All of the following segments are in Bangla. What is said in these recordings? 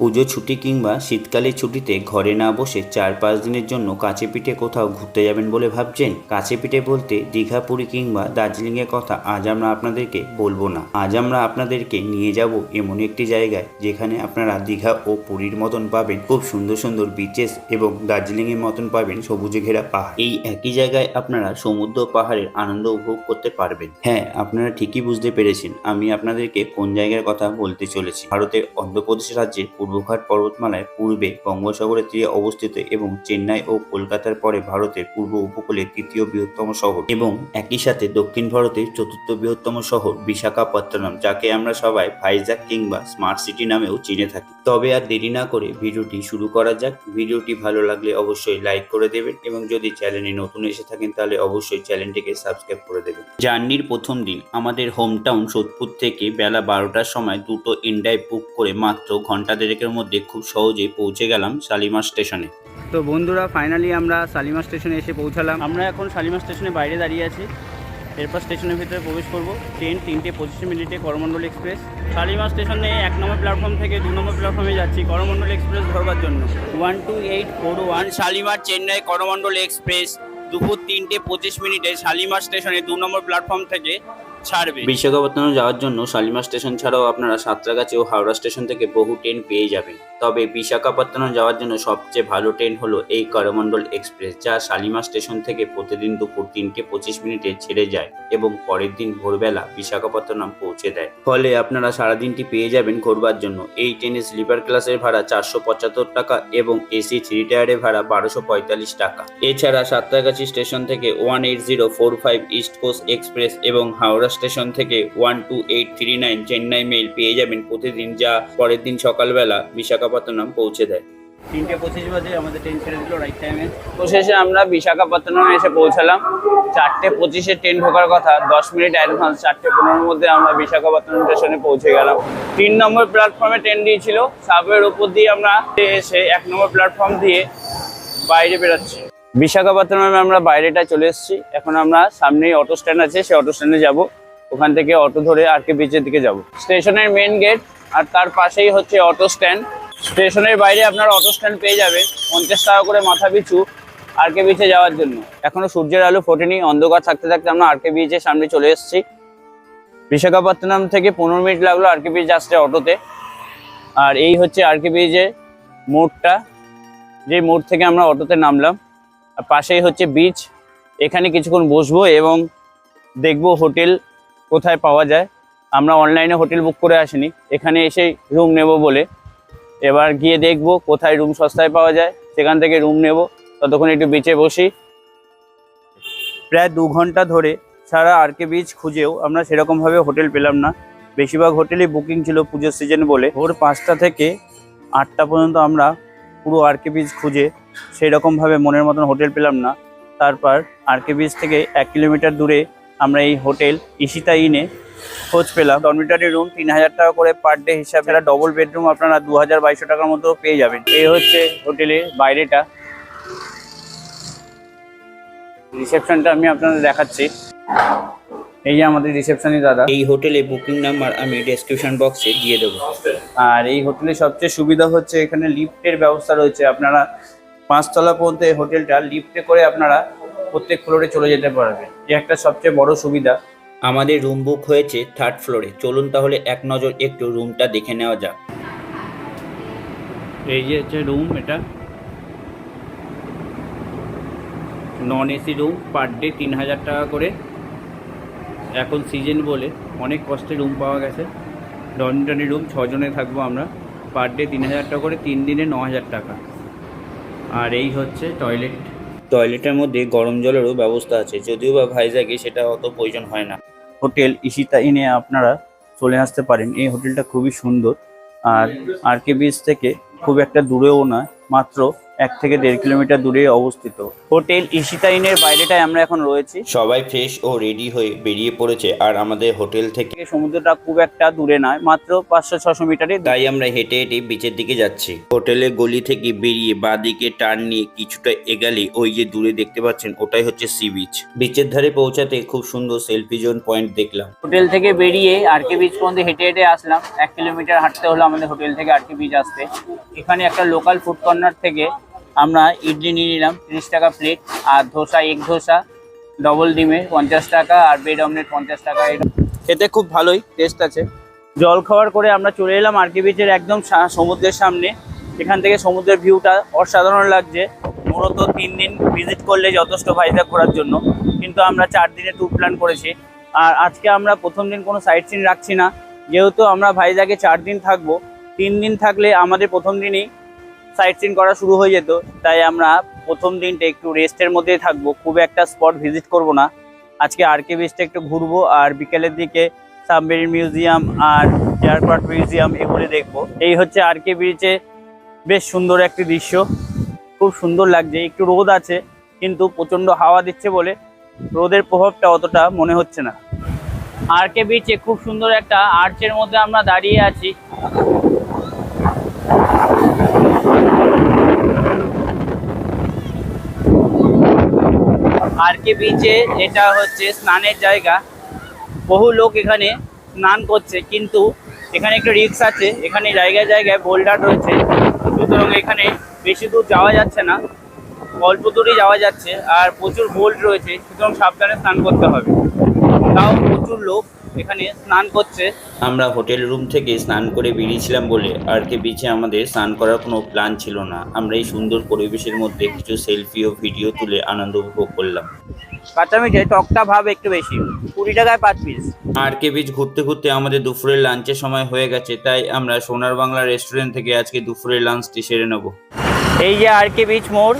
পুজো, ছুটি কিংবা শীতকালের ছুটিতে ঘরে না বসে চার পাঁচ দিনের জন্য কাছে পিঠে কোথাও ঘুরতে যাবেন বলে ভাবছেন? কাছে পিঠে বলতে দীঘা, পুরী কিংবা দার্জিলিংয়ের কথা আজ আমরা আপনাদেরকে বলব না। আজ আমরা আপনাদেরকে নিয়ে যাব এমন একটি জায়গায় যেখানে আপনারা দীঘা ও পুরীর মতন পাবেন, খুব সুন্দর সুন্দর বিচেস এবং দার্জিলিংয়ের মতন পাবেন সবুজে ঘেরা পাহাড়। এই একই জায়গায় আপনারা সমুদ্র পাহাড়ের আনন্দ উপভোগ করতে পারবেন। হ্যাঁ আপনারা ঠিকই বুঝতে পেরেছেন, আমি আপনাদেরকে কোন জায়গার কথা বলতে চলেছি? ভারতের অন্ধ্রপ্রদেশ রাজ্যের পূর্বঘাট পর্বতমালায় পূর্বে বঙ্গোসাগরের তীরে অবস্থিত এবং চেন্নাই ও কলকাতার পরে ভারতের পূর্ব উপকূলের তৃতীয় বৃহত্তম শহর এবং একই সাথে দক্ষিণ ভারতের চতুর্থ বৃহত্তম শহর বিশাখাপত্তনম, যাকে আমরা সবাই ভাইজাগ কিংবা স্মার্ট সিটি নামেও চিনে থাকি। তবে আর দেরি না করে ভিডিওটি শুরু করা যাক। ভিডিওটি ভালো লাগলে অবশ্যই লাইক করে দেবেন এবং যদি চ্যানেলে নতুন এসে থাকেন তাহলে অবশ্যই চ্যানেলটিকে সাবস্ক্রাইব করে দেবেন। জার্নির প্রথম দিন, আমাদের হোম টাউন সোদপুর থেকে বেলা বারোটার সময় দুটো ইন্ডাই বুক করে মাত্র ঘণ্টা দেড়েকের মধ্যে খুব সহজেই পৌঁছে গেলাম শালিমার স্টেশনে। তো বন্ধুরা ফাইনালি আমরা শালিমার স্টেশনে এসে পৌঁছালাম। আমরা এখন শালিমার স্টেশনে বাইরে দাঁড়িয়ে আছি। এরপর স্টেশনের ভিতরে প্রবেশ করব। ট্রেন তিনটে পঁচিশ মিনিটে করমণ্ডল এক্সপ্রেস। শালিমার স্টেশনে এক নম্বর প্ল্যাটফর্ম থেকে দু নম্বর প্ল্যাটফর্মে যাচ্ছি করমণ্ডল এক্সপ্রেস ধরবার জন্য। One two eight four one Shalimar Chennai Coromandel express. দুপুর তিনটে পঁচিশ মিনিটে শালিমার স্টেশনে দু নম্বর প্ল্যাটফর্ম থেকে ছাড়বে। বিশাখাপত্তনম যাওয়ার জন্য শালিমার স্টেশন ছাড়াও আপনারা সাঁতরাগাছি ও হাওড়া স্টেশন থেকে বহু ট্রেন পেয়ে যাবেন। তবে বিশাখাপত্তনম যাওয়ার জন্য সবচেয়ে ভালো ট্রেন হলো এই করমণ্ডল এক্সপ্রেস, যা শালিমার স্টেশন থেকে প্রতিদিন দুপুর তিনটে পঁচিশ মিনিটে ছেড়ে যায় এবং পরের দিন ভোরবেলা বিশাখাপত্তনম পৌঁছে দেয়। ফলে আপনারা সারাদিনটি পেয়ে যাবেন ঘোরবার জন্য। এই ট্রেনে স্লিপার ক্লাসের ভাড়া চারশো পঁচাত্তর টাকা এবং এসি থ্রি টায়ারের ভাড়া বারোশো পঁয়তাল্লিশ টাকা। এছাড়া সাঁতরাগাছি স্টেশন থেকে one eight zero four five east coast express এবং হাওড়া স্টেশন থেকে one two eight three nine Chennai mail পেয়ে যাবেন প্রতিদিন যা পরের দিন সকালবেলা বিশাখাপত্তনম পৌঁছে দেয়। তিনটে পঁচিশ বাজে আমাদের ট্রেন ছেড়ে দিল রাইট টাইমে অবশেষে আমরা বিশাখাপত্তনমে এসে পৌঁছালাম। চারটে পঁচিশে ট্রেন ঢোকার কথা দশ মিনিট অ্যাডভান্স চারটে পনেরোর মধ্যে আমরা বিশাখাপত্তনম স্টেশনে পৌঁছে গেলাম। তিন নম্বর প্ল্যাটফর্মে ট্রেন দিয়েছিল। সাবের ওপর দিয়ে আমরা এসে এক নম্বর প্ল্যাটফর্ম দিয়ে বাইরে বেরোচ্ছি। বিশাখাপত্তনমে আমরা বাইরেটা চলে এসেছি। এখন আমরা সামনেই অটো স্ট্যান্ড আছে সেই অটো স্ট্যান্ডে যাব। ওখান থেকে অটো ধরে আর কে বিচের দিকে যাব। স্টেশনের মেন গেট আর তার পাশেই হচ্ছে অটো স্ট্যান্ড স্টেশনের বাইরে আপনার অটো স্ট্যান্ড পেয়ে যাবেন পঞ্চাশ টাকা করে মাথা পিছু আর কে বিচে যাওয়ার জন্য। এখনও সূর্যের আলো ফোটেনি, অন্ধকার থাকতে থাকতে আমরা আর কে বিচের সামনে চলে এসেছি। বিশাখাপত্তনম থেকে পনেরো মিনিট লাগল আর কে বিচ আসতে অটোতে। আর এই হচ্ছে আর কে বিচের মোড়টা। যে মোড় থেকে আমরা অটোতে নামলাম, আর পাশেই হচ্ছে বিচ এখানে কিছুক্ষণ বসবো এবং দেখব হোটেল কোথায় পাওয়া যায়। আমরা অনলাইনে হোটেল বুক করে আসিনি। এখানে এসে রুম নেব বলে। এবার গিয়ে দেখব কোথায় রুম সস্তায় পাওয়া যায়। সেখান থেকে রুম নেব। ততক্ষণ একটু বিচে বসি। প্রায় দু ঘণ্টা ধরে সারা আর কে বিচ খুঁজেও আমরা সেরকমভাবে হোটেল পেলাম না। বেশিরভাগ হোটেলই বুকিং ছিল পুজোর সিজন বলে। ভোর পাঁচটা থেকে আটটা পর্যন্ত আমরা পুরো আর কে বিচ খুঁজে সেই রকমভাবে মনের মতন হোটেল পেলাম না। তারপর আর কে বিচ থেকে এক কিলোমিটার দূরে আমরা এই হোটেল ইশিতা ইনে খোঁজ পেলাম। ডরমিটারি রুম তিন হাজার টাকা করে পার ডে হিসাবে। একটা ডবল বেডরুম আপনারা দু হাজার বাইশশো টাকার মতো পেয়ে যাবেন। এই হচ্ছে হোটেলের বাইরেটা। রিসেপশনটা আমি আপনাদের দেখাচ্ছি। এই যে আমাদের রিসেপশনই দাদা। এই হোটেলে বুকিং নাম্বার আমি ডেসক্রিপশন বক্সে দিয়ে দেবো। আর এই হোটেলের সবচেয়ে সুবিধা হচ্ছে এখানে লিফটের ব্যবস্থা রয়েছে। আপনারা পাঁচতলা পর্যন্ত এই হোটেলটা লিফটে করে আপনারা প্রত্যেক ফ্লোরে চলে যেতে পারবে। এই একটা সবচেয়ে বড় সুবিধা। আমাদের রুম বুক হয়েছে থার্ড ফ্লোরে চলুন তাহলে এক নজর একটু রুমটা দেখে নেওয়া যাক। এই যে হচ্ছে রুম এটা। Non AC room per day তিন হাজার টাকা করে। এখন সিজন বলে অনেক কষ্টে রুম পাওয়া গেছে। ডরমিটরি রুম ছজনে থাকব আমরা। পার ডে তিন হাজার টাকা করে তিন দিনে ন হাজার টাকা। আর এই হচ্ছে টয়লেট টয়লেটের মধ্যে গরম জলেরও ব্যবস্থা আছে। যদিও বা ভাইজাগে সেটা অত প্রয়োজন হয় না। হোটেল ইশিতা ইনে আপনারা চলে আসতে পারেন। এই হোটেলটা খুবই সুন্দর। আর আর কে বিচ থেকে খুব একটা দূরেও না মাত্র এক থেকে দেড় কিলোমিটার দূরে অবস্থিত। হোটেল ইশিতাইনের বাইরেটায় আমরা এখন রয়েছি। সবাই ফ্রেশ ও রেডি হয়ে বেরিয়ে পড়েছে আর আমাদের হোটেল থেকে থেকে সমুদ্রটা খুব একটা দূরে নয় মাত্র পাঁচশো ছশো মিটারে তাই আমরা হেঁটে হেঁটে বিচের দিকে যাচ্ছি। হোটেলের গলি থেকে বেরিয়ে বা দিকে টার্ন নিয়ে কিছুটা এগালে ওই যে দূরে দেখতে পাচ্ছেন ওটাই হচ্ছে সি বিচ। বিচের ধারে পৌঁছাতে খুব সুন্দর সেলফি জোন পয়েন্ট দেখলাম। হোটেল থেকে বেরিয়ে আরকে বিচ পর্যন্ত হেঁটে হেঁটে আসলাম। এক কিলোমিটার হাঁটতে হলো আমাদের হোটেল থেকে আরকে বিচ আসতে। এখানে একটা লোকাল ফুড কর্নার থেকে আমরা ইডলি নিয়ে নিলাম, তিরিশ টাকা প্লেট আর ধোসা এগ ধোসা ডবল ডিমের পঞ্চাশ টাকা, আর বেড অমলেট পঞ্চাশ টাকা। খেতে খুব ভালোই টেস্ট আছে। জল খাওয়ার করে আমরা চলে এলাম আরকে বিচের একদম সমুদ্রের সামনে। এখান থেকে সমুদ্রের ভিউটা অসাধারণ লাগছে। মূলত তিন দিন ভিজিট করলে যথেষ্ট ভাইজাগ ঘোরার জন্য। কিন্তু আমরা চার দিনে ট্যুর প্ল্যান করেছি। আর আজকে আমরা প্রথম দিন কোনো সাইট সিন রাখছি না। যেহেতু আমরা ভাইজাগে চার দিন থাকব, তিন দিন থাকলে আমাদের প্রথম দিনই সাইট সিন করা শুরু হয়ে যেত, তাই আমরা প্রথম দিনটা একটু রেস্টের মধ্যেই থাকব। খুব একটা স্পট ভিজিট করব না। আজকে আরকে বিচটা একটু ঘুরবো আর বিকেলের দিকে সাবমেরিন মিউজিয়াম আর এয়ারক্রাফট মিউজিয়াম এগুলি দেখব। এই হচ্ছে আরকে বিচে বেশ সুন্দর একটি দৃশ্য। খুব সুন্দর লাগছে, একটু রোদ আছে, কিন্তু প্রচণ্ড হাওয়া দিচ্ছে বলে রোদের প্রভাবটা অতটা মনে হচ্ছে না। আরকে বিচে খুব সুন্দর একটা আর্চের মধ্যে আমরা দাঁড়িয়ে আছি। আরকে বিচে এটা হচ্ছে স্নানের জায়গা। বহু লোক এখানে স্নান করছে, কিন্তু এখানে একটা রিক্স আছে। এখানে জায়গায় জায়গায় বোল্ডার রয়েছে। সুতরাং এখানে বেশি দূর যাওয়া যাচ্ছে না। অল্প দূরই যাওয়া যাচ্ছে। আর প্রচুর বোল্ড রয়েছে। সুতরাং সাবধানে স্নান করতে হবে। তাও প্রচুর লোক এখানে স্নান করছে। আমরা হোটেল রুম থেকে স্নান করে বেরিয়েছিলাম বলে আর কে বিচে আমাদের স্নান করার কোনো প্ল্যান ছিল না। আমরা এই সুন্দর পরিবেশের মধ্যে কিছু সেলফি ও ভিডিও তুলে আনন্দ উপভোগ করলাম। কাঁচা মিঠে টকটা ভাব একটু বেশি। কুড়ি টাকায় পাঁচ পিস আর কে বিচ ঘুরতে ঘুরতে আমাদের দুপুরের লাঞ্চের সময় হয়ে গেছে তাই আমরা সোনার বাংলা রেস্টুরেন্ট থেকে আজকে দুপুরের লাঞ্চটি সেরে নেব। এই যে আর কে বিচ মোড়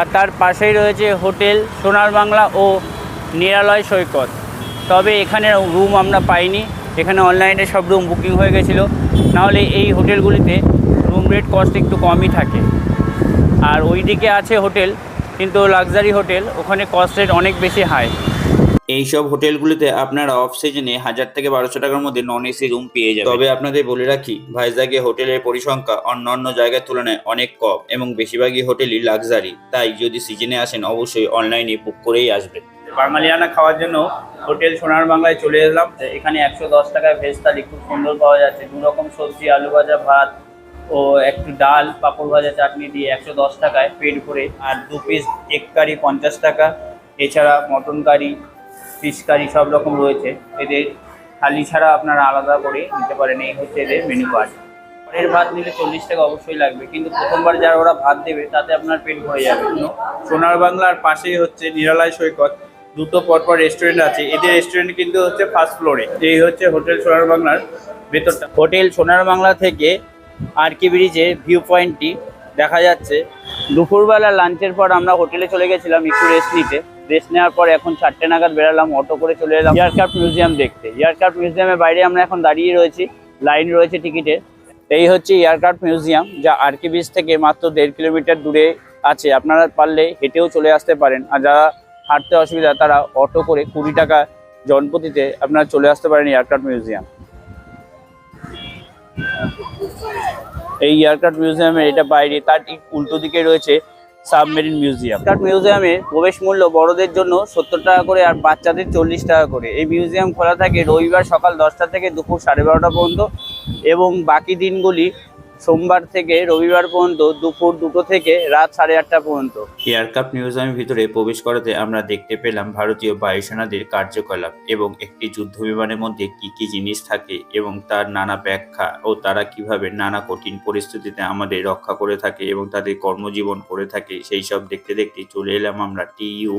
আর তার পাশেই রয়েছে হোটেল সোনার বাংলা ও নিরালয় সৈকত। তবে এখানে রুম আমরা পাইনি। এখানে অনলাইনে সব রুম বুকিং হয়ে গেছিল। নাহলে এই হোটেলগুলিতে রুম রেট কস্ট একটু কমই থাকে। আর ওইদিকে আছে হোটেল, কিন্তু লাক্সারি হোটেল, ওখানে কস্ট রেট অনেক বেশি হাই এইসব হোটেলগুলিতে আপনারা অফ সিজনে হাজার থেকে বারোশো টাকার মধ্যে নন এসি রুম পেয়ে যাবেন। তবে আপনাদের বলে রাখি, ভাইজাগে হোটেলের পরিসংখ্যা অন্যান্য জায়গার তুলনায় অনেক কম এবং বেশিরভাগই হোটেলই লাক্সারি তাই যদি সিজনে আসেন, অবশ্যই অনলাইনে বুক করেই আসবেন। বাঙালিয়ানা খাওয়ার জন্য হোটেল সোনার বাংলায় চলে এলাম। এখানে একশো দশ টাকায় ভেজ থালি খুব সুন্দর পাওয়া যাচ্ছে। দু রকম সবজি, আলু ভাজা, ভাত ও একটু ডাল, পাঁপড় ভাজা, চাটনি দিয়ে একশো দশ টাকায় পেট ভরে। আর দু পিস এগ কারি পঞ্চাশ টাকা। এছাড়া মটন কারি ফিশ কারি সব রকম রয়েছে। এদের থালি ছাড়া আপনারা আলাদা করে নিতে পারেন এই হচ্ছে এদের মেনু কার্ড পরের ভাত নিলে চল্লিশ টাকা অবশ্যই লাগবে। কিন্তু প্রথমবার যারা ওরা ভাত দেবে, তাতে আপনার পেট ভরে যাবে। সোনার বাংলার পাশেই হচ্ছে নিরালয় সৈকত। দুটো পরপর রেস্টুরেন্ট আছে। এদের রেস্টুরেন্ট কিন্তু হচ্ছে ফার্স্ট ফ্লোরে এই হচ্ছে হোটেল সোনার বাংলার ভেতরটা। হোটেল সোনার বাংলা থেকে আর কে ব্রিজের ভিউ পয়েন্টটি দেখা যাচ্ছে। দুপুরবেলা লাঞ্চের পর আমরা হোটেলে চলে গেছিলাম একটু রেস্ট নিতে। রেস্ট নেওয়ার পর এখন চারটে নাগাদ বেরালাম অটো করে চলে এলাম এয়ারক্রাফট মিউজিয়াম দেখতে। এয়ারক্রাফট মিউজিয়ামের বাইরে আমরা এখন দাঁড়িয়ে রয়েছি। লাইন রয়েছে টিকিটের এই হচ্ছে এয়ারক্রাফট মিউজিয়াম যা আরকে ব্রিজ থেকে মাত্র দেড় কিলোমিটার দূরে আছে। আপনারা পারলে হেঁটেও চলে আসতে পারেন। আর যারা হাঁটতে অসুবিধা, তারা অটো করে কুড়ি টাকা জনপ্রতিতে আপনারা চলে আসতে পারেন এয়ারক্রাফট মিউজিয়াম এই এয়ারক্রাফট মিউজিয়ামের এটা বাইরে, তার ঠিক উল্টো দিকে রয়েছে সাবমেরিন মিউজিয়াম এয়ারক্রাফট মিউজিয়ামে প্রবেশ মূল্য বড়দের জন্য সত্তর টাকা করে আর বাচ্চাদের চল্লিশ টাকা করে। এই মিউজিয়াম খোলা থাকে রবিবার সকাল দশটা থেকে দুপুর সাড়ে বারোটা পর্যন্ত এবং বাকি দিনগুলি সোমবার থেকে রবিবার পর্যন্ত দুপুর দুটো থেকে রাত সাড়ে আটটা পর্যন্ত। এয়ারক্রাফট মিউজিয়ামের ভিতরে প্রবেশ করাতে আমরা দেখতে পেলাম ভারতীয় বায়ুসেনাদের কার্যকলাপ এবং একটি যুদ্ধ বিমানের মধ্যে কি কি জিনিস থাকে এবং তার নানা ব্যাখ্যা ও তারা কীভাবে নানা কঠিন পরিস্থিতিতে আমাদের রক্ষা করে থাকে এবং তাদের কর্মজীবন করে থাকে, সেই সব দেখতে দেখতে চলে এলাম আমরা TU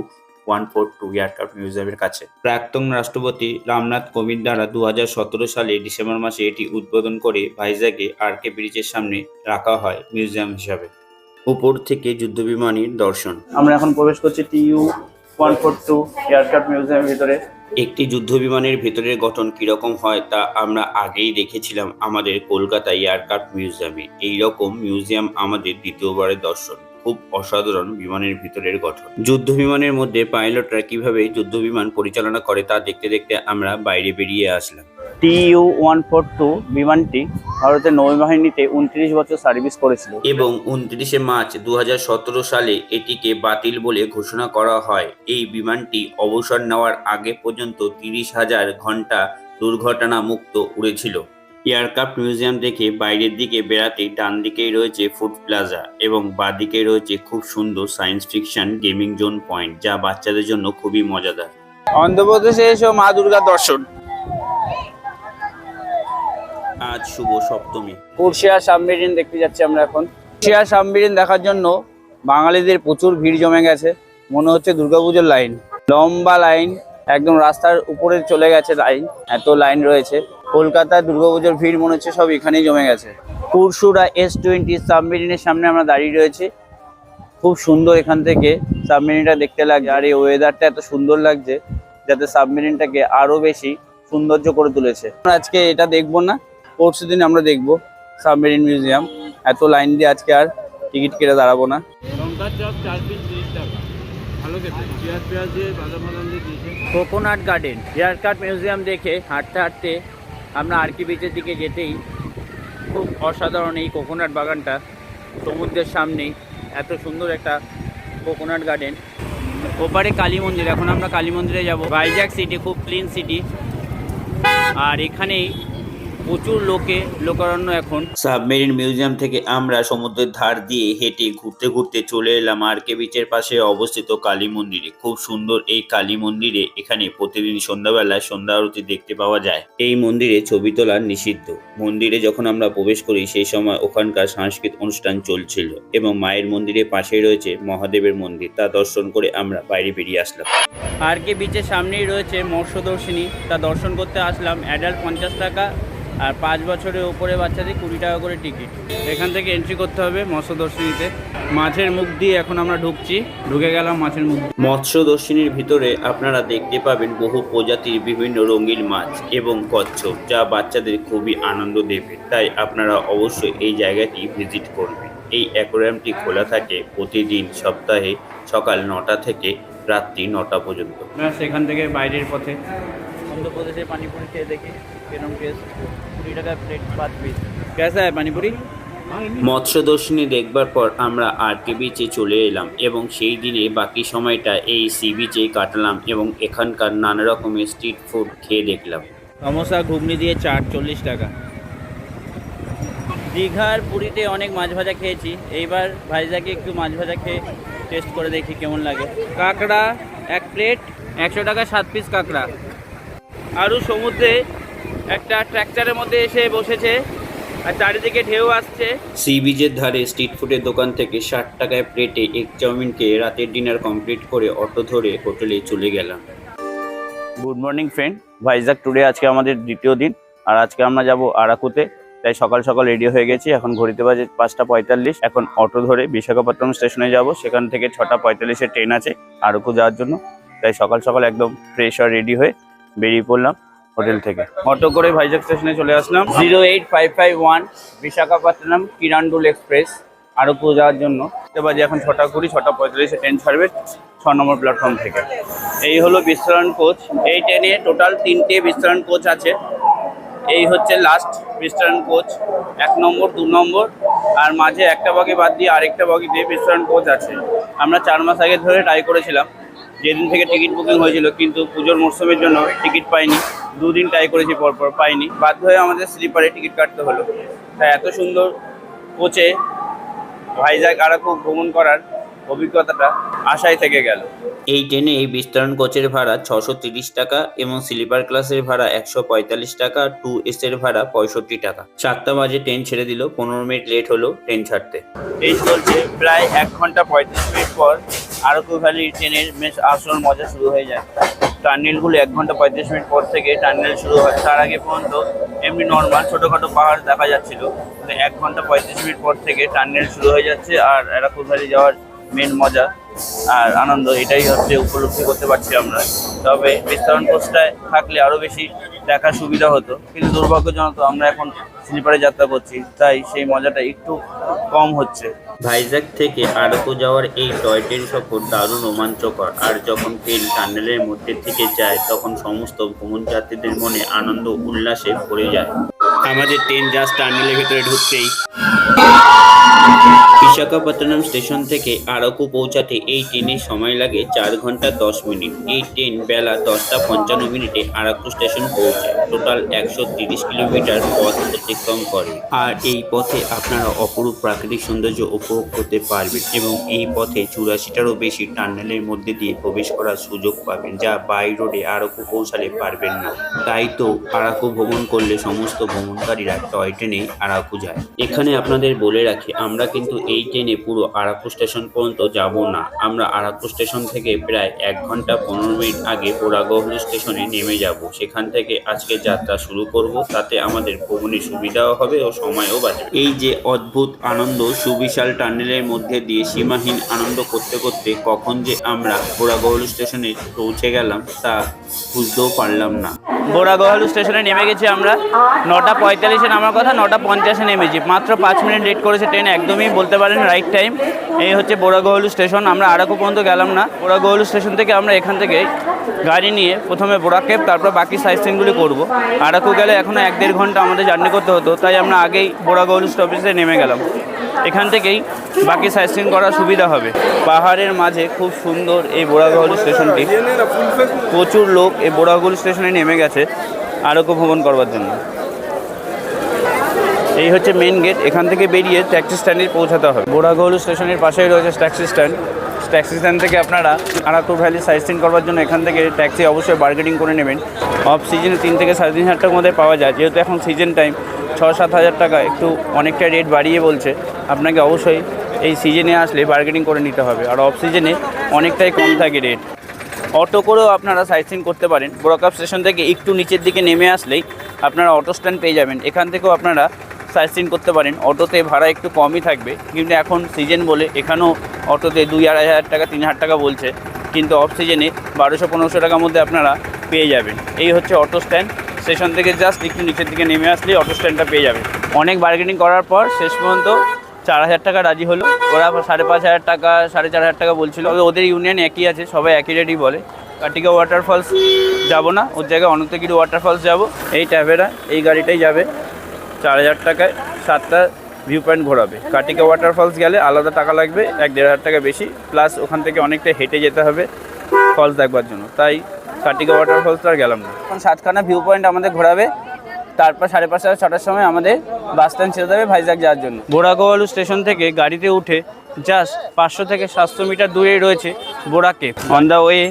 one four two aircraft মিউজিয়ামের কাছে প্রাক্তন রাষ্ট্রপতি রামনাথ কোবিন্দ দ্বারা দু সালে ডিসেম্বর মাসে এটি উদ্বোধন করে ভাইজাগে আরকে ব্রিজের সামনে রাখা হয় মিউজিয়াম হিসাবে উপর থেকে যুদ্ধবিমানের দর্শন আমরা এখন প্রবেশ করছি TU one four two aircraft মিউজিয়ামের ভিতরে একটি যুদ্ধ বিমানের ভেতরের গঠন কীরকম হয় তা আমরা আগেই দেখেছিলাম আমাদের কলকাতা এয়ারক্রাফট মিউজিয়ামে এই রকম মিউজিয়াম আমাদের দ্বিতীয়বারের দর্শন খুব অসাধারণ বিমানের ভিতরের গঠন। যুদ্ধ বিমানের মধ্যে পাইলটরা কীভাবে যুদ্ধ বিমান পরিচালনা করে তা দেখতে দেখতে আমরা বাইরে বেরিয়ে আসলাম। টিইউ ওয়ান ফোর টু বিমানটি ভারতের নৌবাহিনীতে উনত্রিশ বছর সার্ভিস করেছিল। এবং উনত্রিশে মার্চ দু হাজার সতেরো সালে এটিকে বাতিল বলে ঘোষণা করা হয়। এই বিমানটি অবসর নেওয়ার আগে পর্যন্ত তিরিশ হাজার ঘণ্টা দুর্ঘটনা মুক্ত উড়েছিল। এয়ারক্রাফট মিউজিয়াম দেখে বাইরের দিকে বেড়াতে ডান দিকেই রয়েছে ফুড প্লাজা এবং বাঁদিকে রয়েছে খুব সুন্দর science fiction gaming zone point যা বাচ্চাদের জন্য খুবই মজাদার। অন্ধ্রপ্রদেশে এসেও মা দুর্গার দর্শন। আজ শুভ সপ্তমী। কুরশিয়া সাবমেরিন দেখতে যাচ্ছি আমরা এখন। কুরশিয়া সাবমেরিন দেখার জন্য বাঙালিদের প্রচুর ভিড় জমে গেছে। মনে হচ্ছে দুর্গাপুজোর লাইন। লম্বা লাইন একদম রাস্তার উপরে চলে গেছে লাইন এত লাইন রয়েছে। কলকাতায় দুর্গাপুজোর ভিড় মনে হচ্ছে সব এখানেই জমে গেছে। কুরসুরা এস টোয়েন্টি সাবমেরিনের সামনে আমরা দাঁড়িয়ে রয়েছি। খুব সুন্দর এখান থেকে সাবমেরিনটা দেখতে লাগছে। আর এই ওয়েদারটা এত সুন্দর লাগছে যাতে সাবমেরিনটাকে আরও বেশি সৌন্দর্য করে তুলেছে। আমরা আজকে এটা দেখব না পরশু দিন আমরা দেখব সাবমেরিন মিউজিয়াম এত লাইন দিয়ে আজকে আর টিকিট কেটে দাঁড়াবো না। Coconut garden. Hair cut museum দেখে হাঁটতে হাঁটতে আমরা আরকি বিচের দিকে যেতেই খুব অসাধারণ এই কোকোনাট বাগানটা, সমুদ্রের সামনেই এত সুন্দর একটা কোকোনাট গার্ডেন ওপারে কালী মন্দির, এখন আমরা কালী মন্দিরে যাব। ভাইজ্যাক সিটি খুব ক্লিন সিটি আর এখানেই প্রচুর লোকে লোকারণ্য এখন। সাবমেরিন মিউজিয়াম থেকে আমরা সমুদ্রের ধার দিয়ে হেঁটে ঘুরতে ঘুরতে চলে এলাম আর কে বিচের পাশে অবস্থিত কালী মন্দিরে। খুব সুন্দর এই কালী মন্দিরে এখানে প্রতিদিন সন্ধ্যাবেলায় সন্ধ্যা আরতি দেখতে পাওয়া যায়। এই মন্দিরে ছবি তোলা নিষিদ্ধ। মন্দিরে যখন আমরা প্রবেশ করি সেই সময় ওখানকার সাংস্কৃতিক অনুষ্ঠান চলছিল এবং মায়ের মন্দিরের পাশেই রয়েছে মহাদেবের মন্দির। তা দর্শন করে আমরা বাইরে বেরিয়ে আসলাম। আর কে বিচের সামনেই রয়েছে মৎস্যদর্শিনী। তা দর্শন করতে আসলাম। অ্যাডাল্ট পঞ্চাশ টাকা আর পাঁচ বছরের উপরে বাচ্চাদের কুড়ি টাকা করে টিকিট। এখান থেকে এন্ট্রি করতে হবে মৎস্যদর্শিনীতে। মাছের মুখ দিয়ে এখন আমরা ঢুকছি। ঢুকে গেলাম মাছের মুখ। মৎস্যদর্শিনীর ভিতরে আপনারা দেখতে পাবেন বহু প্রজাতির বিভিন্ন রঙিন মাছ এবং কচ্ছপ যা বাচ্চাদের খুবই আনন্দ দেবে। তাই আপনারা অবশ্যই এই জায়গাটি ভিজিট করবেন। এই অ্যাকোয়ারিয়ামটি খোলা থাকে প্রতিদিন সপ্তাহে সকাল নটা থেকে রাত্রি নটা পর্যন্ত। সেখান থেকে বাইরের পথে। অন্ধ্রপ্রদেশে পানিপুরি খেয়ে দেখি কিরম টেস্ট কুড়ি টাকা প্লেট পাঁচ পিস কেসা হয় পানিপুরি? মৎস্যদর্শিনী দেখবার পর আমরা আরকে বিচে চলে এলাম এবং সেই দিনে বাকি সময়টা এই সি বিচে কাটালাম এবং এখানকার নানা রকমের স্ট্রিট ফুড খেয়ে দেখলাম। সমোসা ঘুগনি দিয়ে চাট চল্লিশ টাকা। দীঘার পুরীতে অনেক মাছ ভাজা খেয়েছি। এইবার ভাইজাকে একটু মাছ ভাজা খেয়ে টেস্ট করে দেখি কেমন লাগে। কাঁকড়া এক প্লেট একশো টাকা সাত পিস কাঁকড়া। আরও সমুদ্রে একটা ট্র্যাক্টরের মধ্যে এসে বসেছে আর চারিদিকে ঢেউ আসছে। সি বিচের ধারে স্ট্রিট ফুডের দোকান থেকে ষাট টাকায় প্লেটে এক চাউমিনকে রাতের ডিনার কমপ্লিট করে অটো ধরে হোটেলে চলে গেলাম। Good morning friend Vizag today আজকে আমাদের দ্বিতীয় দিন আর আজকে আমরা যাব আরাকুতে। তাই সকাল সকাল রেডি হয়ে গেছি। এখন ঘড়িতে বাজে পাঁচটা পঁয়তাল্লিশ। এখন অটো ধরে বিশাখাপত্তনম স্টেশনে যাব। সেখান থেকে ছটা পঁয়তাল্লিশে ট্রেন আছে আরাকু যাওয়ার জন্য। তাই সকাল সকাল একদম ফ্রেশ আর রেডি হয়ে বেরিয়ে পড়লাম। হোটেল থেকে। অটো করে ভাইজাগ স্টেশনে চলে আসলাম। Zero eight five five one Visakhapatnam Kirandul express Araku যাওয়ার জন্য। বাজে এখন ছটা কুড়ি, ছটা পঁয়তাল্লিশে ট্রেন ছাড়বে ছ নম্বর প্ল্যাটফর্ম থেকে। এই হলো বিস্তরণ কোচ এই ট্রেনে টোটাল তিনটে বিস্তরণ কোচ আছে। এই হচ্ছে লাস্ট বিস্তরণ কোচ এক নম্বর, দু নম্বর, আর মাঝে একটা বগি বাদ দিয়ে আরেকটা বগিতে বিস্তরণ কোচ আছে। আমরা চার মাস আগে ধরে ট্রাই করেছিলাম। যেদিন থেকে টিকিট বুকিং হয়েছিল, কিন্তু পুজোর মরশুমের জন্য টিকিট পাইনি। দুদিন ট্রাই করেছি, পরপর পাইনি। বাধ্য হয়ে আমাদের স্লিপারে টিকিট কাটতে হলো। তাই এত সুন্দর কোচে ভাইজাগ আরাকু ভ্রমণ করার অভিজ্ঞতাটা আশায় থেকে গেল। এই ট্রেনে এই বিস্তরণ কোচের ভাড়া ছশো তিরিশ টাকা এবং স্লিপার ক্লাসের ভাড়া একশো পঁয়তাল্লিশ টাকা টু এস এর ভাড়া পঁয়ষট্টি টাকা। চারটা বাজে ট্রেন ছেড়ে দিল পনেরো মিনিট লেট হলো ট্রেন ছাড়তে। এই চলছে প্রায় এক ঘণ্টা পঁয়ত্রিশ মিনিট পর আরকু ভ্যালি ট্রেনের বেশ আসল মজা শুরু হয়ে যায়। টার্নেলগুলো এক ঘণ্টা পঁয়ত্রিশ মিনিট পর থেকে টার্নেল শুরু হয়। তার আগে পর্যন্ত এমনি নর্মাল ছোটোখাটো পাহাড় দেখা যাচ্ছিল। এক ঘণ্টা পঁয়ত্রিশ মিনিট পর থেকে টার্নেল শুরু হয়ে যাচ্ছে আর আরাকু ভ্যালি যাওয়ার মেন মজা আর আনন্দ, এটাই হচ্ছে উপলব্ধি করতে পারছি আমরা। তবে বিস্তরণ পোস্টায় থাকলে আরও বেশি দেখার সুবিধা হতো। কিন্তু দুর্ভাগ্যজনক আমরা এখন স্লিপারে যাত্রা করছি, তাই সেই মজাটা একটু কম হচ্ছে। ভাইজ্যাক থেকে আরকো যাওয়ার এই টয় ট্রেন সফর দারুণ রোমাঞ্চকর। আর যখন ট্রেন টানেলের মধ্যে থেকে যায়, তখন সমস্ত ভ্রমণ যাত্রীদের মনে আনন্দ উল্লাসে ভরে যায়। আমাদের ট্রেন জাস্ট টানেলের ভেতরে ঢুকতেই বিশাখাপত্তনম স্টেশন থেকে আরকু পৌঁছাতে এই ট্রেনের সময় লাগে চার ঘণ্টা দশ মিনিট। এই ট্রেন বেলা দশটা পঞ্চান্ন মিনিটে আরাকু স্টেশন পৌঁছায়। টোটাল একশো তিরিশ কিলোমিটার পথ অতিক্রম করে। আর এই পথে আপনারা অপরূপ প্রাকৃতিক সৌন্দর্য উপভোগ করতে পারবেন এবং এই পথে চুরাশিটারও বেশি টানেলের মধ্যে দিয়ে প্রবেশ করার সুযোগ পাবেন, যা বাই রোডে আরাকু পৌঁছালে পারবেন না। তাই তো আরাকু ভ্রমণ করলে সমস্ত ভ্রমণকারীরা টয় ট্রেনে আরাকু যায়। এখানে আপনাদের বলে রাখি, আমরা কিন্তু এই ট্রেনে পুরো আরাকু স্টেশন পর্যন্ত যাব না। আমরা আরাকু স্টেশন থেকে প্রায় এক ঘণ্টা পনেরো মিনিট আগে পোড়াগহলু স্টেশনে নেমে যাব। সেখান থেকে আজকে যাত্রা শুরু করব। তাতে আমাদের ভ্রমণে সুবিধাও হবে ও সময়ও বাঁচবে। এই যে অদ্ভুত আনন্দ, সুবিশাল টানেলের মধ্যে দিয়ে সীমাহীন আনন্দ করতে করতে কখন যে আমরা পোড়াগহলু স্টেশনে পৌঁছে গেলাম তা বুঝতেও পারলাম না। বোরাগোহালু স্টেশনে নেমে গেছি আমরা। নটা পঁয়তাল্লিশে নামার কথা, নটা পঞ্চাশে নেমেছি। মাত্র পাঁচ মিনিট লেট করেছে ট্রেন একদমই বলতে পারেন রাইট টাইম এই হচ্ছে বোরাগোহালু স্টেশন, আমরা আরাকু পর্যন্ত গেলাম না। বোরাগোহালু স্টেশন থেকে আমরা এখান থেকে গাড়ি নিয়ে প্রথমে বোরাকেপ তারপর বাকি সাইড সিনগুলি করব। আরাকু গেলে এখনও এক দেড় ঘণ্টা আমাদের জার্নি করতে হতো, তাই আমরা আগেই বোরাগোহালু স্টপেজে নেমে গেলাম। এখান থেকেই বাকি সাইড সিন করার সুবিধা হবে। পাহাড়ের মাঝে খুব সুন্দর এই বোরাগোহালু স্টেশনটি। প্রচুর লোক এই বোরাগুল স্টেশনে নেমে গেছে আরোগ্য ভ্রমণ করবার জন্য। এই হচ্ছে মেন গেট এখান থেকে বেরিয়ে ট্যাক্সি স্ট্যান্ডে পৌঁছাতে হবে। বোরাগৌলু স্টেশনের পাশেই রয়েছে ট্যাক্সি স্ট্যান্ড ট্যাক্সি স্ট্যান্ড থেকে আপনারা আরাকুর ভ্যালি সাইট সিন করবার জন্য এখান থেকে ট্যাক্সি অবশ্যই বার্গেটিং করে নেবেন। অফ সিজনে তিন থেকে সাড়ে তিন হাজার টাকার মধ্যে পাওয়া যায়। যেহেতু এখন সিজন টাইম ছ সাত হাজার টাকা একটু অনেকটা রেট বাড়িয়ে বলছে। আপনাকে অবশ্যই এই সিজনে আসলে বার্গেটিং করে নিতে হবে। আর অফ সিজনে অনেকটাই কম থাকে রেট অটো করেও আপনারা সাইট সিন করতে পারেন। বোরাকাপ স্টেশন থেকে একটু নিচের দিকে নেমে আসলেই আপনারা অটো স্ট্যান্ড পেয়ে যাবেন। এখান থেকেও আপনারা সাইট করতে পারেন। অটোতে ভাড়া একটু কমই থাকবে। কিন্তু এখন সিজন বলে এখানেও অটোতে দুই আড়াই হাজার টাকা, তিন হাজার টাকা বলছে। কিন্তু অফ সিজনে বারোশো, পনেরোশো টাকার মধ্যে আপনারা পেয়ে যাবেন। এই হচ্ছে অটো স্ট্যান্ড স্টেশন থেকে জাস্ট একটু নিচের দিকে নেমে আসলেই অটো স্ট্যান্ডটা পেয়ে যাবে অনেক বার্গেনিং করার পর শেষ পর্যন্ত চার হাজার টাকা রাজি হলো। ওরা সাড়ে পাঁচ হাজার টাকা, সাড়ে চার হাজার টাকা বলছিল। ওদের ইউনিয়ন একই আছে, সবাই একই রেটই বলে। কাটিকা ওয়াটারফলস যাব না, ওর জায়গায় অনন্তগিরি ওয়াটারফলস যাব। এই ট্যাভেরা এই গাড়িটাই যাবে। চার হাজার টাকায় সাতটা ভিউ পয়েন্ট ঘোরাবে। কাটিকা ওয়াটারফলস গেলে আলাদা টাকা লাগবে এক দেড় হাজার টাকা বেশি। প্লাস ওখান থেকে অনেকটা হেঁটে যেতে হবে ফলস দেখবার জন্য। তাই কাটিকা ওয়াটারফলস আর গেলাম না। এখন সাতখানা ভিউ পয়েন্ট আমাদের ঘোরাবে। তারপর সাড়ে পাঁচটা ছটার সময় আমাদের বাস স্ট্যান্ড ছেড়ে দেবে ভাইজাগ যাওয়ার জন্য। বোরাগোয়ালু স্টেশন থেকে গাড়িতে উঠে জাস্ট পাঁচশো থেকে সাতশো মিটার দূরেই রয়েছে Borra cave on the way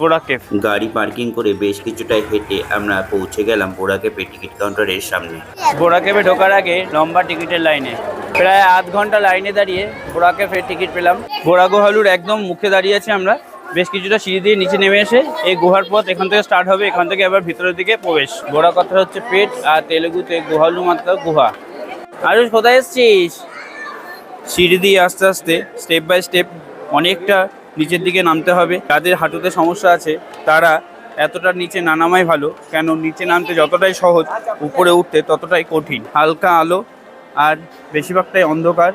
Borra cave গাড়ি পার্কিং করে বেশ কিছুটা হেঁটে আমরা পৌঁছে গেলাম বোরাকেপে টিকিট কাউন্টারের সামনে। বোরা কেফে ঢোকার আগে লম্বা টিকিটের লাইনে। প্রায় আধ ঘণ্টা লাইনে দাঁড়িয়ে বোরা কেফে টিকিট পেলাম। বোরা গুহালুর একদম মুখে দাঁড়িয়ে আছি আমরা। বেশ কিছুটা সিঁড়ি দিয়ে নিচে নেমে এসে এই গুহার পথ এখান থেকে স্টার্ট হবে এখান থেকে আবার ভিতরের দিকে প্রবেশ। বোরা কথা হচ্ছে পেট আর তেলেগুতে গুহালু মাত্র গুহা। আরুষ কোথায় এসছিস? সিঁড়ি দিয়ে আস্তে আস্তে স্টেপ বাই স্টেপ অনেকটা নিচের দিকে নামতে হবে। যাদের হাঁটুতে সমস্যা আছে, তারা এতটা নিচে না নামাই ভালো, কেন নিচে নামতে যতটাই সহজ, উপরে উঠতে ততটাই কঠিন। হালকা আলো আর বেশিরভাগটাই অন্ধকার,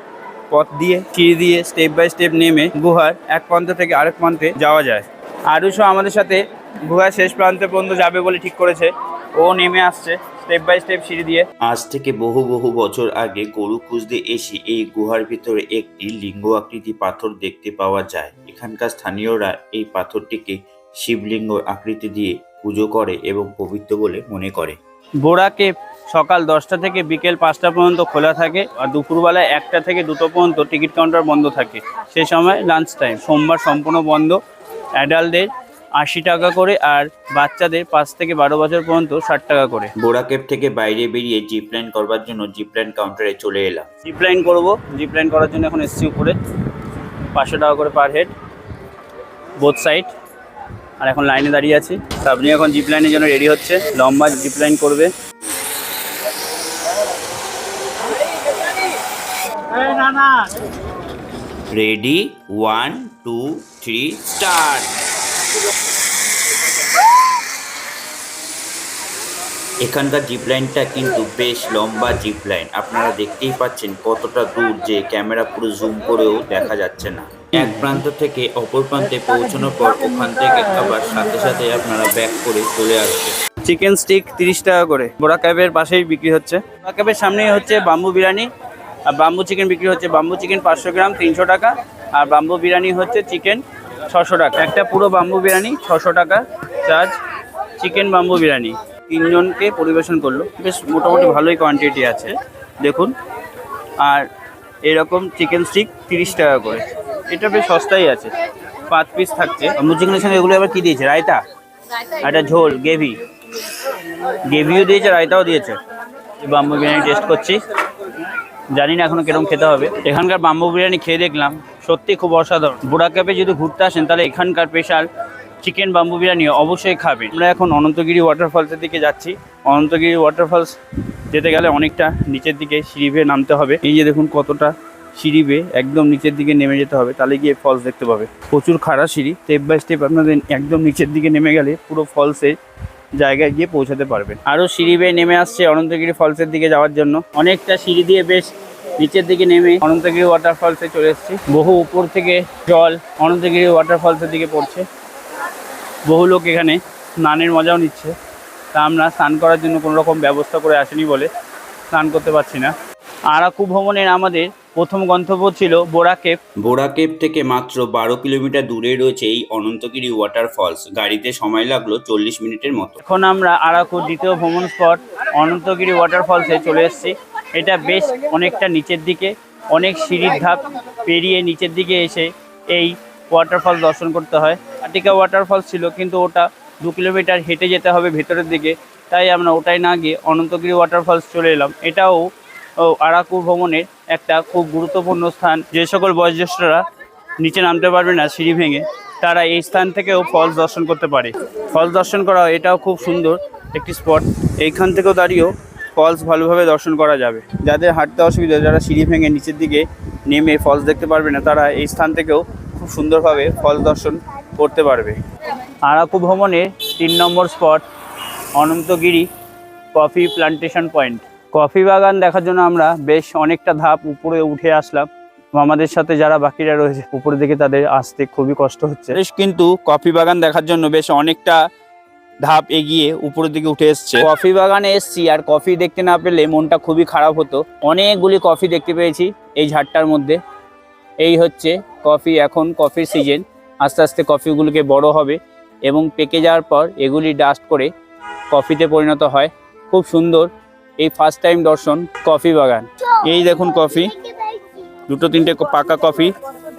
পথ দিয়ে, সিঁড়ি দিয়ে স্টেপ বাই স্টেপ নেমে গুহার এক প্রান্ত থেকে আরেক প্রান্তে যাওয়া যায়। আরুষও আমাদের সাথে গুহার শেষ প্রান্তে পর্যন্ত যাবে বলে ঠিক করেছে। ও নেমে আসছে। স্টেপ বাই স্টেপ সিঁড়ি দিয়ে। আজ থেকে বহু বহু বছর আগে গরু খুঁজতে এসে এই গুহার ভিতরে একটি লিঙ্গ আকৃতি পাথর দেখতে পাওয়া যায়। এখানকার স্থানীয়রা এই পাথরটিকে শিবলিঙ্গ আকৃতি দিয়ে পুজো করে এবং পবিত্র বলে মনে করে। বোরা কেপ সকাল দশটা থেকে বিকেল পাঁচটা পর্যন্ত খোলা থাকে আর দুপুরবেলায় একটা থেকে দুটো পর্যন্ত টিকিট কাউন্টার বন্ধ থাকে। সেই সময় লাঞ্চ টাইম সোমবার সম্পূর্ণ বন্ধ। অ্যাডাল্টদের আশি টাকা করে আর বাচ্চাদের পাঁচ থেকে বারো বছর পর্যন্ত ষাট টাকা করে। বোরাকেপ থেকে বাইরে বেরিয়ে জিপ লাইন করবার জন্য জিপ লাইন কাউন্টারে চলে এলাম। জিপ লাইন করব। জিপ লাইন করার জন্য এখন এসছি উপরে। পাঁচশো টাকা করে পার হেড বোথ সাইড আর এখন লাইনে দাঁড়িয়ে আছি। আপনি এখন জিপ লাইনের জন্য রেডি হচ্ছে। লম্বা জিপ লাইন করবে ready one two three start এখানকার জিপ লাইনটা কিন্তু বেশ লম্বা জিপ লাইন আপনারা দেখতেই পাচ্ছেন কতটা দূর যে ক্যামেরা পুরো জুম করেও দেখা যাচ্ছে না। এক প্রান্ত থেকে অপর প্রান্তে পৌঁছানোর পর ওখান থেকে আবার সাথে সাথে আপনারা ব্যাক করে চলে আসবেন। চিকেন স্টিক তিরিশ টাকা করে। বোরা ক্যাবের পাশেই বিক্রি হচ্ছে। বোরা ক্যাবের সামনেই হচ্ছে বাম্বু বিরিয়ানি। আর বাম্বু চিকেন বিক্রি হচ্ছে। বাম্বু চিকেন পাঁচশো গ্রাম, তিনশো টাকা। আর বাম্বু বিরিয়ানি হচ্ছে চিকেন ছশো টাকা। একটা পুরো বাম্বু বিরিয়ানি, ছশো টাকা চার্জ চিকেন বাম্বু বিরিয়ানি। তিনজনকে পরিবেশন করল। বেশ মোটামুটি ভালোই কোয়ান্টিটি আছে, দেখুন। আর এরকম চিকেন স্টিক তিরিশ টাকা করে। এটা বেশ সস্তাই আছে, পাঁচ পিস থাকছে। বাম্বু চিকেনের সঙ্গে এগুলো আবার কী দিয়েছে? রায়তা? একটা ঝোল, গ্রেভি। গ্রেভিও দিয়েছে, রায়তাও দিয়েছে। বাম্বু বিরিয়ানি টেস্ট করছি। জানি না এখনও কীরকম খেতে হবে। এখানকার বাম্বু বিরিয়ানি খেয়ে দেখলাম। সত্যি খুব অসাধারণ। বুড়া ক্যাপে যদি ঘুরতে আসেন, তাহলে এখানকার স্পেশাল চিকেন বাম্বু বিরিয়ানি অবশ্যই খাবেন। আমরা এখন অনন্তগিরি ওয়াটারফলসের দিকে যাচ্ছি। অনন্তগিরি ওয়াটারফলস যেতে গেলে অনেকটা নিচের দিকে সিঁড়ি বেয়ে নামতে হবে। এই যে দেখুন কতটা সিঁড়ি বেয়ে একদম নিচের দিকে নেমে যেতে হবে। তাহলে গিয়ে ফলস দেখতে পাবে। প্রচুর খাড়া সিঁড়ি। স্টেপ বাই স্টেপ আপনাদের একদম নিচের দিকে নেমে গেলে পুরো ফলসে জায়গায় গিয়ে পৌঁছাতে পারবেন। আরও সিঁড়ি বেয়ে নেমে আসছে অনন্তগিরি ফলসের দিকে যাওয়ার জন্য। অনেকটা সিঁড়ি দিয়ে বেশ নিচের দিকে নেমে অনন্তগিরি ওয়াটারফলসে চলে এসেছি। বহু উপর থেকে জল অনন্তগিরি ওয়াটারফলসের দিকে পড়ছে। বহু লোক এখানে স্নানের মজাও নিচ্ছে। তা আমরা স্নান করার জন্য কোনো রকম ব্যবস্থা করে আসেনি বলে স্নান করতে পারছি না। আরাকু ভ্রমণের আমাদের প্রথম গন্তব্য ছিল বোরা কেপ। বোরা কেপ থেকে মাত্র বারো কিলোমিটার দূরে রয়েছে এই অনন্তগিরি ওয়াটারফলস গাড়িতে সময় লাগল চল্লিশ মিনিটের মতো। এখন আমরা আরাকু দ্বিতীয় ভ্রমণ স্পট অনন্তগিরি ওয়াটারফলসে চলে এসেছি। এটা বেশ অনেকটা নিচের দিকে, অনেক সিঁড়ির ধাপ পেরিয়ে নিচের দিকে এসে এই ওয়াটারফল দর্শন করতে হয়। আটিকা ওয়াটারফলস ছিল, কিন্তু ওটা দু কিলোমিটার হেঁটে যেতে হবে ভেতরের দিকে, তাই আমরা ওটাই না গিয়ে অনন্তগিরি ওয়াটারফলস চলে এলাম। এটাও আরাকু ভ্রমণের একটা খুব গুরুত্বপূর্ণ স্থান। যে সকল বয়োজ্যেষ্ঠরা নিচে নামতে পারবে না, সিঁড়ি ভেঙে, তারা এই স্থান থেকেও ফলস দর্শন করতে পারে। ফলস দর্শন করা এটাও খুব সুন্দর একটি স্পট এইখান থেকেও দাঁড়িয়েও ফলস ভালোভাবে দর্শন করা যাবে। যাদের হাঁটতে অসুবিধা, যারা সিঁড়ি ভেঙে নিচের দিকে নেমে ফলস দেখতে পারবে না, তারা এই স্থান থেকেও খুব সুন্দরভাবে ফলস দর্শন করতে পারবে। আরাকু ভ্রমণের তিন number spot Ananthagiri coffee plantation point coffee বাগান দেখার জন্য আমরা বেশ অনেকটা ধাপ উপরে উঠে আসলাম আমাদের সাথে যারা বাকিরা রয়েছে, উপরের দিকে তাদের আসতে খুবই কষ্ট হচ্ছে। বেশ কিন্তু কফি বাগান দেখার জন্য বেশ অনেকটা ধাপ এগিয়ে উপরের দিকে উঠে এসছে। কফি বাগানে এসছি, আর কফি দেখতে না পেলে মনটা খুবই খারাপ হতো। অনেকগুলি কফি দেখতে পেয়েছি এই ঝাড়টার মধ্যে। এই হচ্ছে কফি এখন কফির সিজন। আস্তে আস্তে কফিগুলোকে বড় হবে এবং পেকে যাওয়ার পর এগুলি ডাস্ট করে কফিতে পরিণত হয়। খুব সুন্দর এই ফার্স্ট টাইম দর্শন কফি বাগান। এই দেখুন কফি। দুটো তিনটে পাকা কফি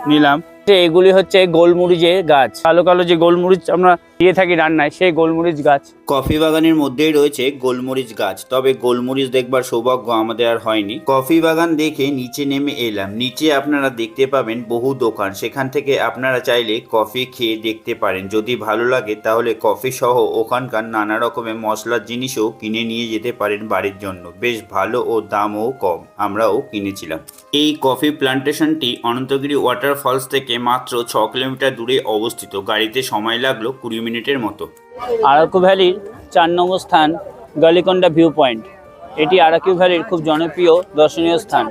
নিলাম। এগুলি হচ্ছে গোলমরিচের গাছ। কালো কালো যে গোলমরিচ আমরা দিয়ে থাকি রান্নায়, সেই গোলমরিচ গাছ। কফি বাগানের মধ্যেই রয়েছে গোলমরিচ গাছ, তবে গোলমরিচ দেখবার সৌভাগ্য আমাদের আর হয়নি। কফি বাগান দেখে নিচে নেমে এলাম। নিচে আপনারা দেখতে পাবেন বহু দোকান, সেখান থেকে আপনারা চাইলে কফি খেয়ে দেখতে পারেন। যদি ভালো লাগে তাহলে কফি সহ ওখানকার নানা রকমের মশলার জিনিসও কিনে নিয়ে যেতে পারেন বাড়ির জন্য। বেশ ভালো ও দামও কম, আমরাও কিনেছিলাম। এই কফি প্লান্টেশনটি অনন্তগিরি ওয়াটারফলস থেকে মাত্র ছ কিলোমিটার দূরে অবস্থিত। গাড়িতে সময় লাগল কুড়ি মিনিটের মতো। আরাকু ভ্যালির চার নম্বর স্থান, গালিকন্ডা ভিউ পয়েন্ট এটি আরাকু ভ্যালির খুব জনপ্রিয় দর্শনীয় স্থান।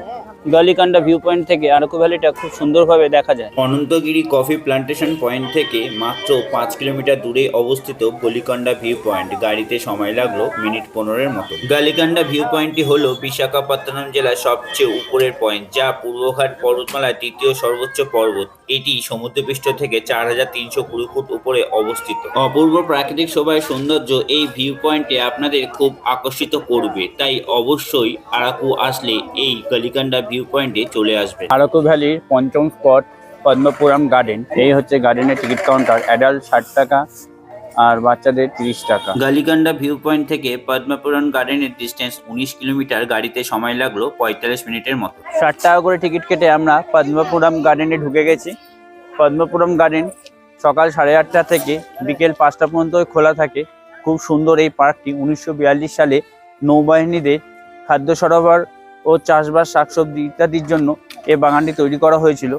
গলিকন্ডা ভিউ পয়েন্ট থেকে আরাকু ভ্যালিটা খুব সুন্দরভাবে দেখা যায়। অনন্তগিরি কফি প্লান্টেশন পয়েন্ট থেকে মাত্র পাঁচ কিলোমিটার দূরে অবস্থিত গলিকান্ডা ভিউ পয়েন্ট গাড়িতে সময় লাগল মিনিট পনেরোর মতো। গালিকান্ডা ভিউ পয়েন্টটি হলো বিশাখাপত্তনম জেলার সবচেয়ে উপরের পয়েন্ট যা পূর্বঘাট পর্বতমালার তৃতীয় সর্বোচ্চ পর্বত। এটি সমুদ্রপৃষ্ঠ থেকে চার হাজার তিনশো কুড়ি ফুট উপরে অবস্থিত। অপূর্ব প্রাকৃতিক শোভায় সৌন্দর্য এই ভিউ পয়েন্টে আপনাদের খুব আকর্ষিত করবে। তাই অবশ্যই আরাকু আসলে এই গালিকান্ডা ভিউ পয়েন্টে চলে আসবে। আরাকু ভ্যালির পঞ্চম স্পট পদ্মপুরম গার্ডেন এই হচ্ছে গার্ডেনের টিকিট কাউন্টার অ্যাডাল্ট ষাট টাকা আর বাচ্চাদের তিরিশ টাকা। গালিকান্ডা ভিউ পয়েন্ট থেকে পদ্মপুরন গার্ডেনের ডিস্টেন্স উনিশ কিলোমিটার গাড়িতে সময় লাগল পঁয়তাল্লিশ মিনিটের মতো। ষাট টাকা করে টিকিট কেটে আমরা পদ্মপুরম গার্ডেনে ঢুকে গেছি। পদ্মপুরম গার্ডেন সকাল সাড়ে আটটা থেকে বিকেল পাঁচটা পর্যন্ত খোলা থাকে। খুব সুন্দর এই পার্কটি উনিশশো বিয়াল্লিশ সালে নৌবাহিনীদের খাদ্য সরবরাহ ও চাষবাস শাকসবজি ইত্যাদির জন্য এ বাগানটি তৈরি করা হয়েছিল।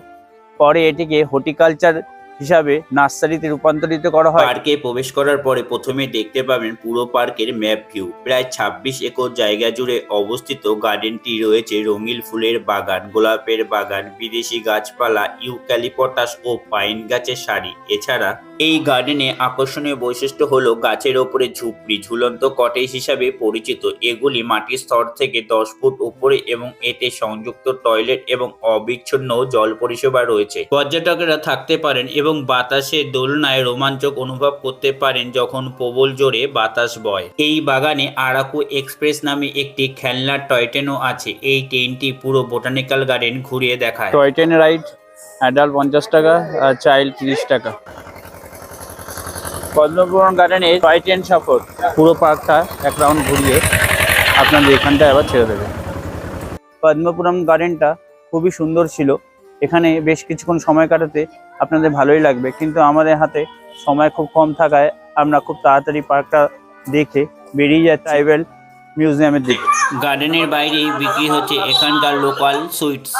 পরে এটিকে হর্টিকালচার হিসাবে নার্সারিতে রূপান্তরিত করা হয়। পার্কে প্রবেশ করার পরে প্রথমে দেখতে পাবেন পুরো পার্কের ম্যাপ ভিউ। প্রায় ছাব্বিশ একর জায়গা জুড়ে অবস্থিত গার্ডেনটি রয়েছে রঙিন ফুলের বাগান, গোলাপের বাগান, বিদেশি গাছপালা, ইউক্যালিপটাস ও পাইন গাছের সারি। এছাড়া এই গার্ডেনে আকর্ষণীয় বৈশিষ্ট্য হলো গাছের ওপরে ঝুপড়ি, ঝুলন্ত কটেজ হিসাবে পরিচিত। এগুলি মাটির স্তর থেকে দশ ফুট উপরে এবং এতে সংযুক্ত টয়লেট এবং অবিচ্ছিন্ন জল পরিষেবা রয়েছে। পর্যটকেরা থাকতে পারেন এবং বাতাসে দোলনায় রোমাঞ্চক অনুভব করতে পারেন যখন প্রবল জোরে বাতাস বয়। এই বাগানে আরাকু এক্সপ্রেস নামে একটি খেলনার টয় ট্রেনও আছে। এই ট্রেনটি পুরো বোটানিক্যাল গার্ডেন ঘুরিয়ে দেখায়। টয় ট্রেন রাইড, অ্যাডাল্ট পঞ্চাশ টাকা, আর চাইল্ড তিরিশ টাকা। পদ্মপুরন গার্ডেনে টয় ট্রেন সফর। পুরো পার্কটা এক রাউন্ড ঘুরিয়ে আপনাদের এখানটায় আবার ছেড়ে দেবে। পদ্মপুরম গার্ডেনটা খুবই সুন্দর ছিল। এখানে বেশ কিছুক্ষণ সময় কাটাতে আপনাদের ভালোই লাগবে। কিন্তু আমাদের হাতে সময় খুব কম থাকায় আমরা খুব তাড়াতাড়ি পার্কটা দেখে বেরিয়ে যাই ট্রাইবেল মিউজিয়ামের দিকে। গার্ডেনের বাইরেই বিক্রি হচ্ছে এখানকার লোকাল সুইটস।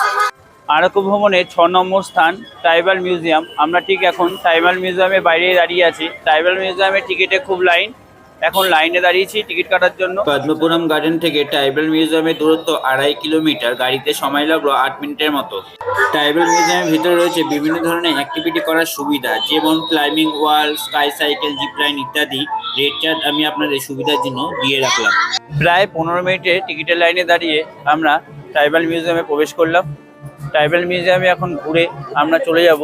আরাকু ভ্রমণের ছ নম্বর স্থান ট্রাইবাল মিউজিয়াম। আমরা ঠিক এখন ট্রাইবাল মিউজিয়ামের বাইরে দাঁড়িয়ে আছি। ট্রাইবাল মিউজিয়ামের টিকিটে খুব লাইন এখন লাইনে দাঁড়িয়েছি টিকিট কাটার জন্য। পদ্মপুরম গার্ডেন থেকে ট্রাইবেল মিউজিয়ামের দূরত্ব আড়াই কিলোমিটার গাড়িতে সময় লাগল আট মিনিটের মতো। ট্রাইবেল মিউজিয়ামের ভিতরে রয়েছে বিভিন্ন ধরনের অ্যাক্টিভিটি করার সুবিধা যেমন climbing wall sky cycle zipline ইত্যাদি। রেড চার্ট আমি আপনাদের সুবিধার জন্য দিয়ে রাখলাম। প্রায় পনেরো মিনিটে টিকিটের লাইনে দাঁড়িয়ে আমরা ট্রাইবাল মিউজিয়ামে প্রবেশ করলাম। ট্রাইবাল মিউজিয়ামে এখন ঘুরে আমরা চলে যাব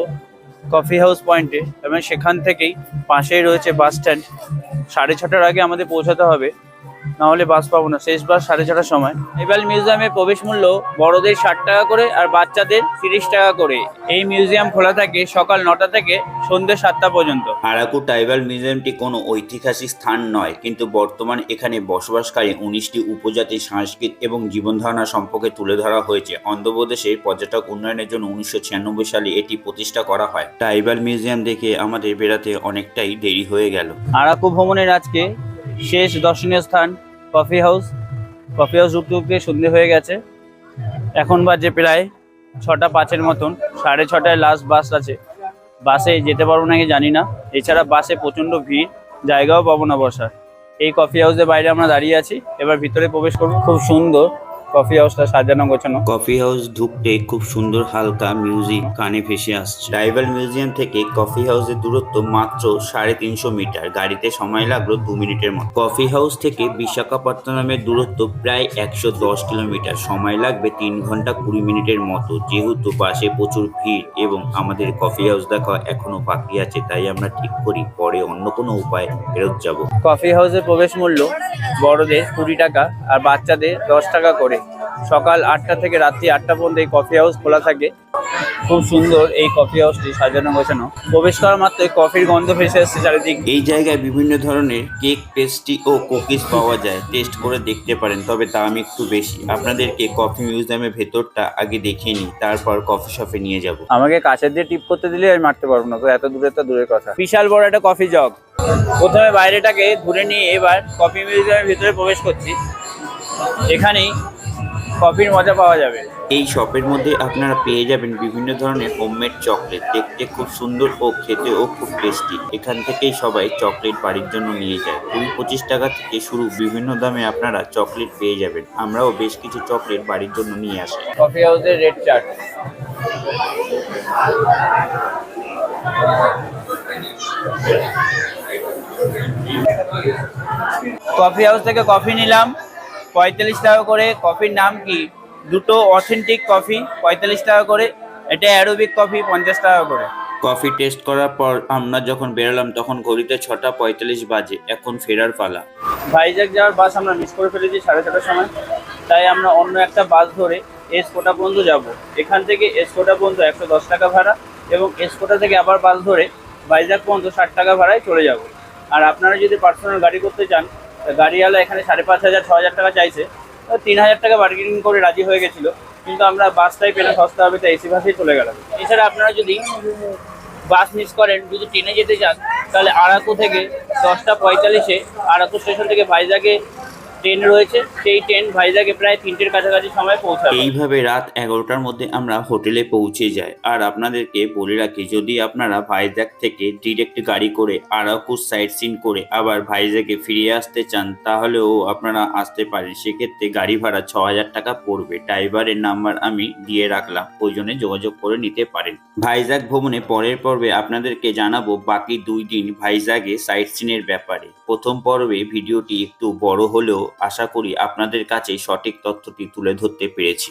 কফি হাউস পয়েন্টে এবং সেখান থেকেই পাশেই রয়েছে বাস স্ট্যান্ড সাড়ে ছটার আগে আমাদের পৌঁছাতে হবে। নাহলে বাস পাবো না। শেষ বাস সাড়ে ছটার সময়। ট্রাইবাল মিউজিয়ামে প্রবেশ মূল্য বড়দের ষাট টাকা করে আর বাচ্চাদের তিরিশ টাকা করে। এই মিউজিয়াম খোলা থাকে সকাল নটা থেকে সন্ধ্যে সাতটা পর্যন্ত। আরাকু ট্রাইবাল মিউজিয়ামটি কোনো ঐতিহাসিক স্থান নয় কিন্তু বর্তমান এখানে বসবাসকারী উনিশটি উপজাতির সংস্কৃতি এবং জীবনধারণা সম্পর্কে তুলে ধরা হয়েছে। অন্ধ্রপ্রদেশে পর্যটক উন্নয়নের জন্য উনিশশো ছিয়ানব্বই সালে এটি প্রতিষ্ঠা করা হয়। ট্রাইবাল মিউজিয়াম দেখে আমাদের বেড়াতে অনেকটাই দেরি হয়ে গেল। আরাকু ভ্রমণের আজকে শেষ দর্শনীয় স্থান কফি হাউস। কফি হাউস উঠতে উঠতে সন্ধে হয়ে গেছে। এখন বাজে প্রায় ছটা পাঁচের মতন, সাড়ে ছটায় লাস্ট বাস আছে। বাসে যেতে পারব নাকি জানি না। এছাড়া বাসে প্রচণ্ড ভিড়, জায়গাও পাবো না বসার এই কফি হাউসের বাইরে আমরা দাঁড়িয়ে আছি। এবার ভিতরে প্রবেশ করব। খুব সুন্দর কফি হাউসটা সাজানো গোছানো। কফি হাউস ঢুকতে খুব সুন্দর হালকা মিউজিক কানে ভেসে আসছে। ট্রাইবাল মিউজিয়াম থেকে কফি হাউসের দূরত্ব মাত্র সাড়ে তিনশো মিটার। গাড়িতে সময় লাগল দু মিনিটের মতো। কফি হাউস থেকে বিশাখাপত্তনমের দূরত্ব প্রায় একশো দশ কিলোমিটার। সময় লাগবে তিন ঘণ্টা কুড়ি মিনিটের মতো। যেহেতু বাসে প্রচুর ভিড় এবং আমাদের কফি হাউস দেখা এখনও বাকি আছে তাই আমরা ঠিক করি। পরে অন্য কোনো উপায় ফেরত যাব। কফি হাউসের প্রবেশ মূল্য বড়দের কুড়ি টাকা আর বাচ্চাদের দশ টাকা করে। সকাল আটটা থেকে রাত্রি আটটা পর্যন্ত এই কফি হাউস খোলা থাকে। খুব সুন্দর এই কফি হাউসটি সাজানো গোছানো। প্রবেশ করা মাত্রই কফির গন্ধ ভেসে আসছে চারিদিক। এই জায়গায় বিভিন্ন ধরনের কেক পেস্ট্রি ও কুকিজ পাওয়া যায়। টেস্ট করে দেখতে পারেন তবে দাম একটু বেশি। আপনাদেরকে কফি মিউজিয়ামের ভেতরটা আগে দেখিয়ে নিই তারপর কফি শপে নিয়ে যাব। আমাকে কাছের দিয়ে টিপ করতে দিলে আমি মারতে পারব না তো এত দূরে তো দূরের কথা। বিশাল বড় একটা কফি জগ প্রথমে বাইরেটাকে ঘুরে নিয়ে এবার কফি মিউজিয়ামের ভিতরে প্রবেশ করছি। এখানেই কফির মজা পাওয়া যাবে। এই শপের মধ্যে আপনারা পেয়ে যাবেন বিভিন্ন ধরনের হোমমেড চকলেট দেখতে খুব সুন্দর ও খেতেও খুব টেস্টি এখান থেকেই সবাই চকলেট বাড়ির জন্য নিয়ে যায়। কুড়ি পঁচিশ টাকা থেকে শুরু বিভিন্ন দামে আপনারা চকলেট পেয়ে যাবেন। আমরাও বেশ কিছু চকলেট বাড়ির জন্য নিয়ে আসি। কফি হাউসের রেড চার্ট কফি হাউস থেকে কফি নিলাম। পঁয়তাল্লিশ টাকা করে কফির নাম কি? দুটো অথেন্টিক কফি পঁয়তাল্লিশ টাকা করে। এটা অ্যারোবিক কফি পঞ্চাশ টাকা করে। কফি টেস্ট করার পর আমরা যখন বেরোলাম তখন ঘড়িতে ছটা পঁয়তাল্লিশ বাজে। এখন ফেরার পালা। ভাইজাগ যাওয়ার বাস আমরা মিস করে ফেলেছি সাড়ে ছটার সময়। তাই আমরা অন্য একটা বাস ধরে এসকোটা পর্যন্ত যাব। এখান থেকে এসকোটা পর্যন্ত একশো দশ টাকা ভাড়া এবং এসকোটা থেকে আবার বাস ধরে ভাইজাগ পর্যন্ত ষাট টাকা ভাড়ায় চলে যাব। আর আপনারা যদি পার্সোনাল গাড়ি করতে চান গাড়িওয়ালা এখানে সাড়ে পাঁচ হাজার, ছ হাজার টাকা চাইছে। তিন হাজার টাকা বার্গেনিং করে রাজি হয়ে গেছিল। কিন্তু আমরা বাসটাই পেলে সস্তা হবে তাই এসি বাসেই চলে গেলাম। এছাড়া আপনারা যদি বাস মিস করেন, যদি ট্রেনে যেতে চান, তাহলে আরাকু থেকে দশটা পঁয়তাল্লিশে, আরাকু স্টেশন থেকে ভাইজাগে ট্রেন রয়েছে, সেই ট্রেন ভাইজাগে প্রায় তিনটের কাছাকাছি সময় পৌঁছাবে। এইভাবে রাত এগারোটার মধ্যে আমরা হোটেলে পৌঁছে যাই। আর আপনাদেরকে বলে রাখি, যদি আপনারা ভাইজ্যাগ থেকে ডিরেক্ট গাড়ি করে আরাকুর সাইট সিন করে আবার ভাইজ্যাগে ফিরে আসতে চান, তাহলেও আপনারা আসতে পারেন। সেক্ষেত্রে গাড়ি ভাড়া ছ হাজার টাকা পড়বে। ড্রাইভারের নাম্বার আমি দিয়ে রাখলাম। প্রয়োজনে যোগাযোগ করে নিতে পারেন। ভাইজ্যাগ ভ্রমণে পরের পর্বে আপনাদেরকে জানাব বাকি দুই দিন ভাইজ্যাগে সাইট সিনের ব্যাপারে। প্রথম পর্বে ভিডিওটি একটু বড় হলেও আশা করি আপনাদের কাছে সঠিক তথ্যটি তুলে ধরতে পেরেছি।